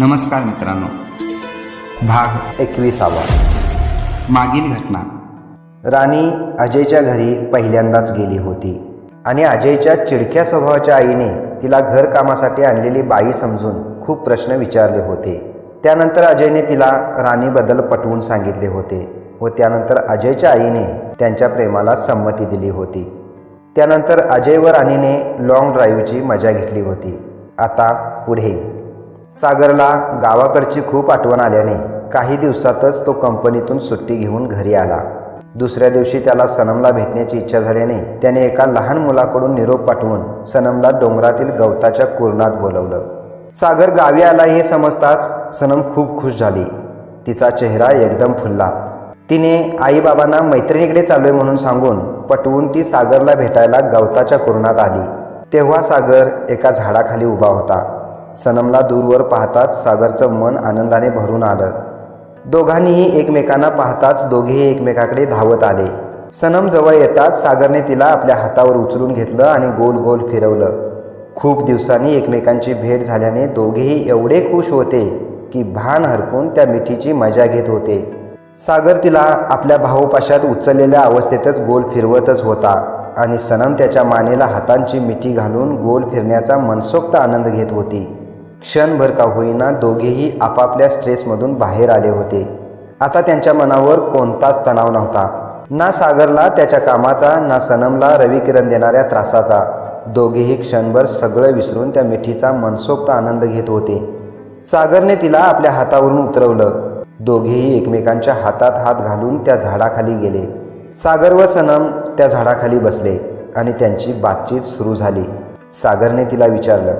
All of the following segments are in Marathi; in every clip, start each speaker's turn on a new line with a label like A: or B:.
A: नमस्कार मित्रांनो. भाग
B: एकविसावा.
A: मागील घटना.
B: राणी अजयच्या घरी पहिल्यांदाच गेली होती आणि अजयच्या चिडक्या स्वभावाच्या आईने तिला घरकामासाठी आणलेली बाई समजून खूप प्रश्न विचारले होते. त्यानंतर अजयने तिला राणीबद्दल पटवून सांगितले होते व त्यानंतर अजयच्या आईने त्यांच्या प्रेमाला संमती दिली होती. त्यानंतर अजय व राणीने लॉंग ड्राईव्हची मजा घेतली होती. आता पुढे. सागरला गावाकडची खूप आठवण आल्याने काही दिवसातच तो कंपनीतून सुट्टी घेऊन घरी आला. दुसऱ्या दिवशी त्याला सनमला भेटण्याची इच्छा झाल्याने त्याने एका लहान मुलाकडून निरोप पाठवून सनमला डोंगरातील गवताच्या कुरणात बोलवलं. सागर गावी आला हे समजताच सनम खूप खुश झाली. तिचा चेहरा एकदम फुलला. तिने आईबाबांना मैत्रिणीकडे चालवे म्हणून सांगून पटवून ती सागरला भेटायला गवताच्या कुरणात आली. तेव्हा सागर एका झाडाखाली उभा होता. सनमला दूरवर पाहताच सागरचं मन आनंदाने भरून आलं. दोघांनीही एकमेकांना पाहताच दोघेही एकमेकाकडे धावत आले. सनम जवळ येताच सागरने तिला आपल्या हातावर उचलून घेतलं आणि गोल गोल फिरवलं. खूप दिवसांनी एकमेकांची भेट झाल्याने दोघेही एवढे खुश होते की भान हरपून त्या मिठीची मजा घेत होते. सागर तिला आपल्या भाऊपाशात उचललेल्या अवस्थेतच गोल फिरवतच होता आणि सनम त्याच्या मानेला हातांची मिठी घालून गोल फिरण्याचा मनसोक्त आनंद घेत होती. क्षणभर का होईना दोघेही आपापल्या स्ट्रेसमधून बाहेर आले होते. आता त्यांच्या मनावर कोणताच तणाव नव्हता. ना सागरला त्याच्या कामाचा ना सनमला रविकिरण देणाऱ्या त्रासाचा. दोघेही क्षणभर सगळं विसरून त्या मिठीचा मनसोक्त आनंद घेत होते. सागरने तिला आपल्या हातावरून उतरवलं. दोघेही एकमेकांच्या हातात हात घालून त्या झाडाखाली गेले. सागर व सनम त्या झाडाखाली बसले आणि त्यांची बातचीत सुरू झाली. सागरने तिला विचारलं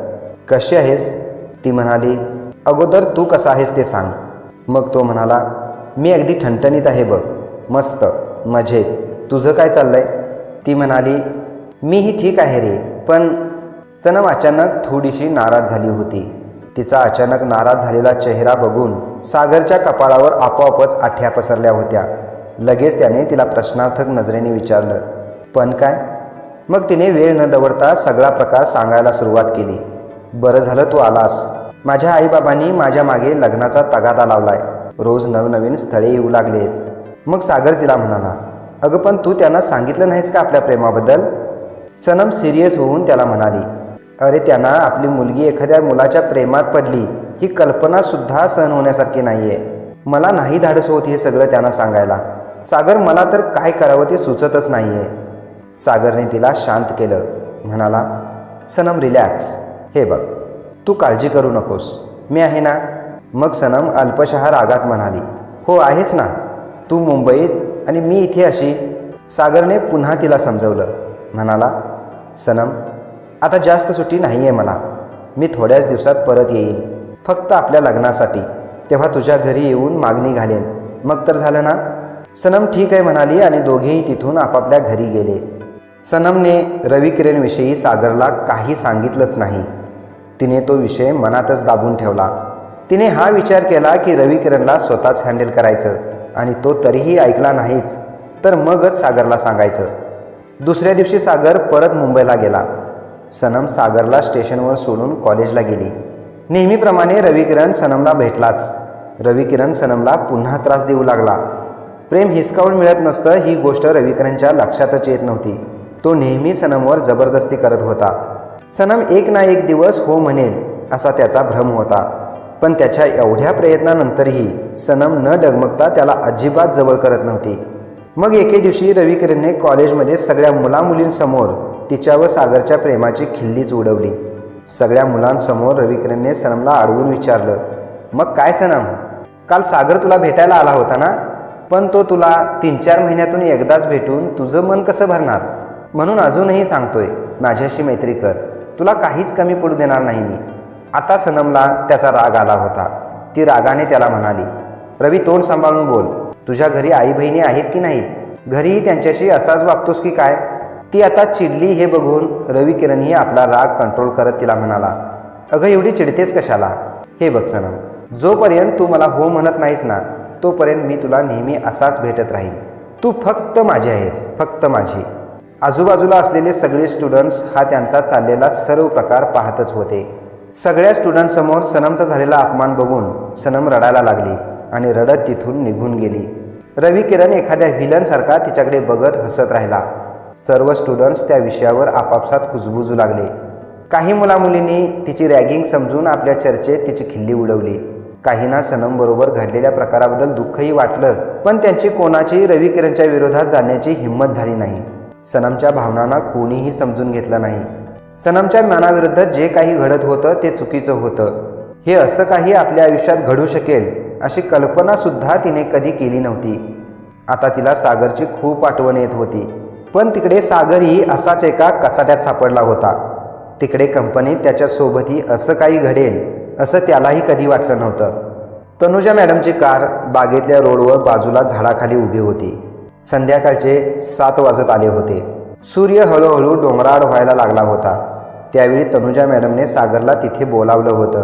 B: कशी आहेस? ती म्हणाली अगोदर तू कसा आहेस ते सांग. मग तो म्हणाला मी अगदी ठणठणीत आहे बघ मस्त मजेत. तुझं काय चाललंय? ती म्हणाली मीही ठीक आहे रे पण सनम अचानक थोडीशी नाराज झाली होती. तिचा अचानक नाराज झालेला चेहरा बघून सागरच्या कपाळावर आपोआपच आठ्या पसरल्या होत्या. लगेच त्याने तिला प्रश्नार्थक नजरेने विचारलं पण काय? मग तिने वेळ न दवडता सगळा प्रकार सांगायला सुरुवात केली. बरं झालं तू आलास. माझ्या आईबाबांनी माझ्या मागे लग्नाचा तगादा लावलाय. रोज नवनवीन स्थळे येऊ लागलेत. मग सागर तिला म्हणाला अगं पण तू त्यांना सांगितलं नाहीस का आपल्या प्रेमाबद्दल? सनम सिरियस होऊन त्याला म्हणाली अरे त्यांना आपली मुलगी एखाद्या मुलाच्या प्रेमात पडली ही कल्पनासुद्धा सहन होण्यासारखी नाही आहे मला नाही धाडस होत हे सगळं त्यांना सांगायला. सागर मला तर काय करावं ते सुचतच नाही आहे सागरने तिला शांत केलं. म्हणाला सनम रिलॅक्स. हे बघ तू काळजी करू नकोस. मी आहे ना? मग सनम अल्पशहा रागात म्हणाली हो आहेस ना? तू मुंबईत आणि मी इथे अशी. सागरने पुन्हा तिला समजवलं. म्हणाला सनम आता जास्त सुट्टी नाही आहे मला. मी थोड्याच दिवसात परत येईन. फक्त आपल्या लग्नासाठी. तेव्हा तुझ्या घरी येऊन मागणी घालेन. मग तर झालं ना? सनम ठीक आहे म्हणाली आणि दोघेही तिथून आपापल्या घरी गेले. सनमने रवी किरणविषयी सागरला काही सांगितलंच नाही. तिने तो विषय मनातच दाबून ठेवला. तिने हा विचार केला की रविकिरणला स्वतःच हँडल करायचं आणि तो तरीही ऐकला नाहीच तर मगच सागरला सांगायचं. दुसऱ्या दिवशी सागर परत मुंबईला गेला. सनम सागरला स्टेशनवर सोडून कॉलेजला गेली. नेहमीप्रमाणे रविकिरण सनमला भेटलाच. रविकिरण सनमला पुन्हा त्रास देऊ लागला. प्रेम हिसकावून मिळत नसतं ही गोष्ट रविकिरणच्या लक्षातच येत नव्हती. तो नेहमी सनमवर जबरदस्ती करत होता. सनम एक ना एक दिवस हो म्हणेल असा त्याचा भ्रम होता. पण त्याच्या एवढ्या प्रयत्नानंतरही सनम न डगमगता त्याला अजिबात जवळ करत नव्हती. मग एके दिवशी रविकिरणने कॉलेजमध्ये सगळ्या मुलामुलींसमोर तिच्या व सागरच्या प्रेमाची खिल्लीच उडवली. सगळ्या मुलांसमोर रविकिरणने सनमला अडवून विचारलं मग काय सनम? काल सागर तुला भेटायला आला होता ना? पण तो तुला तीन चार महिन्यातून एकदाच भेटून तुझं मन कसं भरणार? म्हणून अजूनही सांगतोय माझ्याशी मैत्री कर. तुला काहीच कमी पडू देणार नाही मी. आता सनमला त्याचा राग आला होता. ती रागाने त्याला म्हणाली रवी तोंड सांभाळून बोल. तुझ्या घरी आई बहिणी आहेत की नाहीत? घरीही त्यांच्याशी असाच वागतोस की काय? ती आता चिडली हे बघून रवी किरणही आपला राग कंट्रोल करत तिला म्हणाला अगं एवढी चिडतेस कशाला? हे बघ सनम जोपर्यंत तू मला हो म्हणत नाहीस ना तोपर्यंत मी तुला नेहमी असाच भेटत राहील तू फक्त माझी आहेस फक्त माझी. आजूबाजूला असलेले सगळे स्टुडंट्स हा त्यांचा चाललेला सर्व प्रकार पाहतच होते. सगळ्या स्टुडंटसमोर सनमचा झालेला अपमान बघून सनम रडायला लागली आणि रडत तिथून निघून गेली. रवी किरण एखाद्या व्हिलनसारखा तिच्याकडे बघत हसत राहिला. सर्व स्टुडंट्स त्या विषयावर आपापसात कुजबुजू लागले. काही मुलामुलींनी तिची रॅगिंग समजून आपल्या चर्चेत तिची खिल्ली उडवली. काहींना सनमबरोबर घडलेल्या प्रकाराबद्दल दुःखही वाटलं पण त्यांची कोणाची रवी किरणच्या विरोधात जाण्याची हिंमत झाली नाही. सनमच्या भावनांना कोणीही समजून घेतलं नाही. सनमच्या मनाविरुद्ध जे काही घडत होतं ते चुकीचं होतं. हे असं काही आपल्या आयुष्यात घडू शकेल अशी कल्पनासुद्धा तिने कधी केली नव्हती. आता तिला सागरची खूप आठवण येत होती. पण तिकडे सागरही असाच एका कचाट्यात सापडला होता. तिकडे कंपनीत त्याच्यासोबतही असं काही घडेल असं त्यालाही कधी वाटलं नव्हतं. तनुजा मॅडमची कार बागेतल्या रोडवर बाजूला झाडाखाली उभी होती. संध्याकाळचे सात वाजत आले होते. सूर्य हळूहळू डोंगराळ व्हायला लागला होता. त्यावेळी तनुजा मॅडमने सागरला तिथे बोलावलं होतं.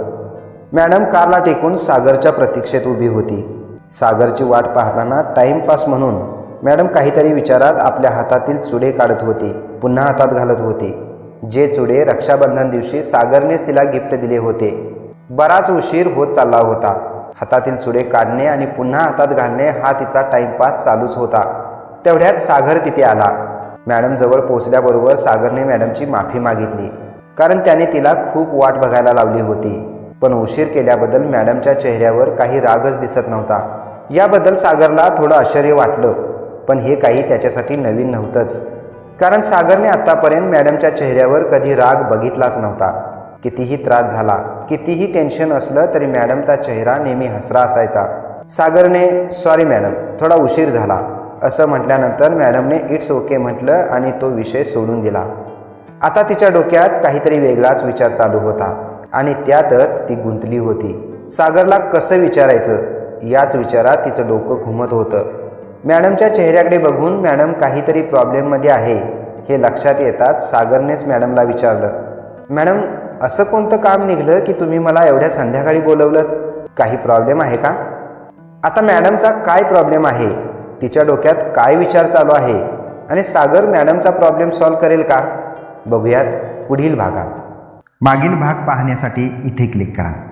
B: मॅडम कारला टेकून सागरच्या प्रतीक्षेत उभी होती. सागरची वाट पाहताना टाइमपास म्हणून मॅडम काहीतरी विचारात आपल्या हातातील चुडे काढत होती पुन्हा हातात घालत होती. जे चुडे रक्षाबंधन दिवशी सागरनेच तिला गिफ्ट दिले होते. बराच उशीर होत चालला होता. हातातील चुडे काढणे आणि पुन्हा हातात घालणे हा तिचा टाइमपास चालूच होता. तेवढ्यात सागर तिथे आला. मॅडम जवळ पोहोचल्याबरोबर सागरने मॅडमची माफी मागितली. कारण त्याने तिला खूप वाट बघायला लावली होती. पण उशीर केल्याबद्दल मॅडमच्या चेहऱ्यावर काही रागच दिसत नव्हता. याबद्दल सागरला थोडं आश्चर्य वाटलं. पण हे काही त्याच्यासाठी नवीन नव्हतंच. कारण सागरने आत्तापर्यंत मॅडमच्या चेहऱ्यावर कधी राग बघितलाच नव्हता. कितीही त्रास झाला कितीही टेन्शन असलं तरी मॅडमचा चेहरा नेहमी हसरा असायचा. सागरने सॉरी मॅडम थोडा उशीर झाला. असं म्हटल्यानंतर मॅडमने इट्स ओके म्हटलं आणि तो विषय सोडून दिला. आता तिच्या डोक्यात काहीतरी वेगळाच विचार चालू होता आणि त्यातच ती गुंतली होती. सागरला कसं विचारायचं? याच विचारात तिचं डोकं घुमत होतं. मॅडमच्या चेहऱ्याकडे बघून मॅडम काहीतरी प्रॉब्लेममध्ये आहे हे लक्षात येताच सागरनेच मॅडमला विचारलं. मॅडम असं कोणतं काम निघलं की तुम्ही मला एवढ्या संध्याकाळी बोलवलं? काही प्रॉब्लेम आहे का? आता मॅडमचा काय प्रॉब्लेम आहे? तिच्या डोक्यात काय विचार चालू आहे? आणि सागर मॅडमचा प्रॉब्लेम सॉल्व्ह करेल का? बघूयात पुढील भागात.
A: मागील भाग पाहण्यासाठी इथे क्लिक करा.